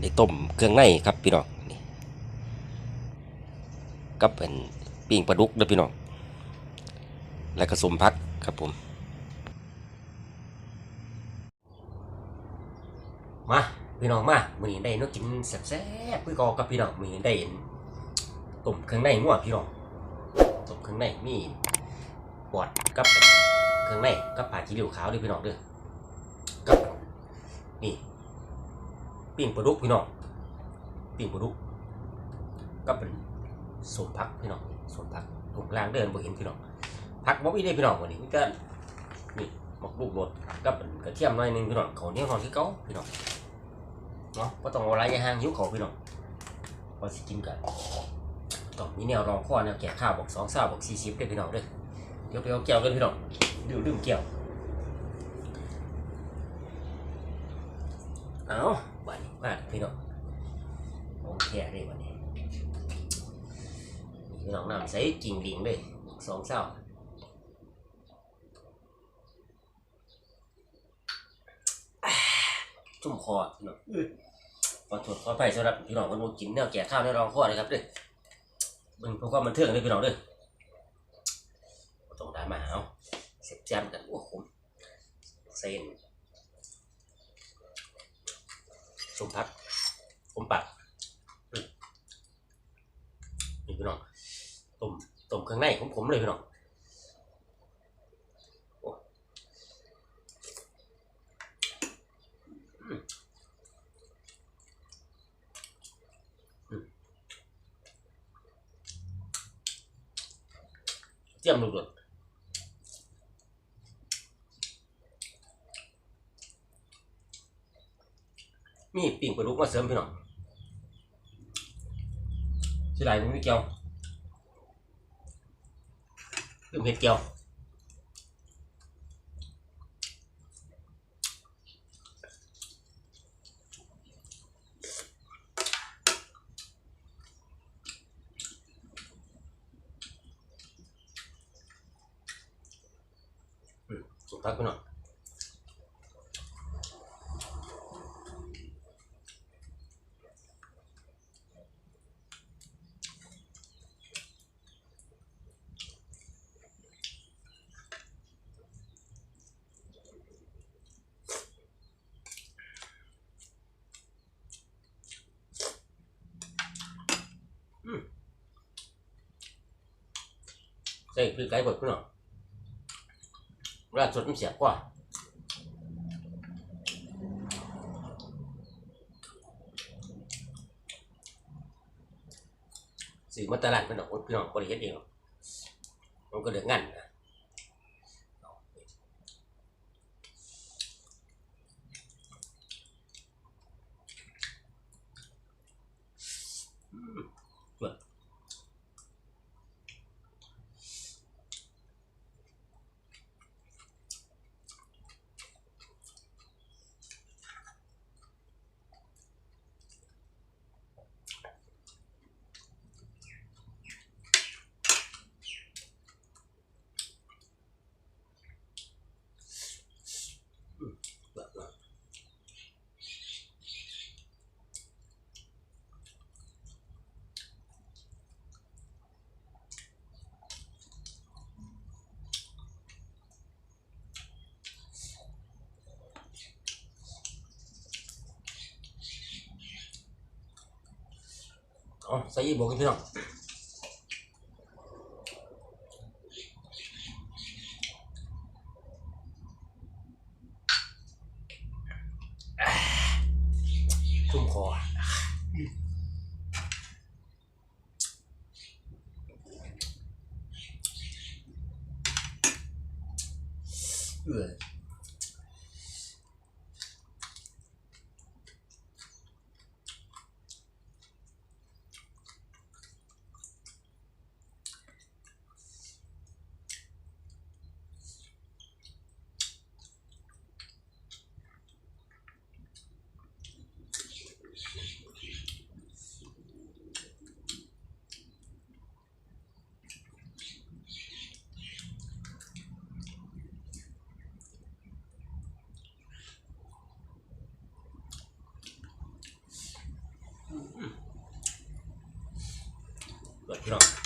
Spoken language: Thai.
ได้ต้มเครื่องในครับพี่น้องนี่กับเป็นปิ้งปลาดุกเด้อพี่น้องและก็สมพักครับผมมาพี่น้องมามือนี้ได้เนกกินแซ่บๆคือเกอกับพี่น้องมือนี้ได้ต้มเครื่องในงัวพี่น้องต้มเครื่องในมีปอดกับเครื่องในกับผักขี้เหลวขาวด้วยพี่น้องเด้อกับนี่ ปิ้งปลาดุกพี่น้องปิ้งปลาดุกกับเป็นสมพักพี่น้องสมพักตรงกลางเดินบ่เห็นพี่น้องพักบ่มีได้พี่น้องวันนี้มีแต่นี่หมกลูกโดดกับเป็นกระเทียมหน่อยหนึงพี่น้องเขาเนี้ยวนอนที่เก่าพี่น้องเนาะก็ต้องเอาไรอย่าห่างหิ้วเขาพี่น้องพอสิกินกันต้องมีแนวรองข้อแนวแก่ข้าวบอกสองสาวบอกสี่สิบด้พี่น้องเด้อเดี๋ยวไปเอาแก้วกันพี่น้องดื่มดื่มแก้วเอา พี่น้องโอเคได้วันนี้พี่น้องน้ำใส่กิ่งหลิงเลยสองสาจุ่มคอพี่น้องขอโทษขอไปสำหรับพี่น้องคนบ่กินแนวแก่ข้าวในรองข้อนะครับด้อเบิ่งเพื่อความันเทิงเลยพี่น้องด้อบ่ต้องดราม่าเอาเสียบแจมกันโอ้โหเส้นสมพักผมปักอืมนี่พี่น้อง ต้มเครื่องในของผมเลยพี่น้องโอ้อืมเจียมลูกเลยมีปิ่งปลาดุกมาเสริมพี่น้องสิไหลมันมีเกียวลืมเห็ดเกียว สุดท้ายพี่น้อ ใส่พริกไก่บดพี่น้องเวลาสดมันเสียบกว่าสื่อมาตลาดเป็นดอกพี่น้องบริเฮ็ดเองมันก็เดือดงันนะ อ๋อใส่ยี่บวกกันพี่น้องชุ่มคอเออ Rock.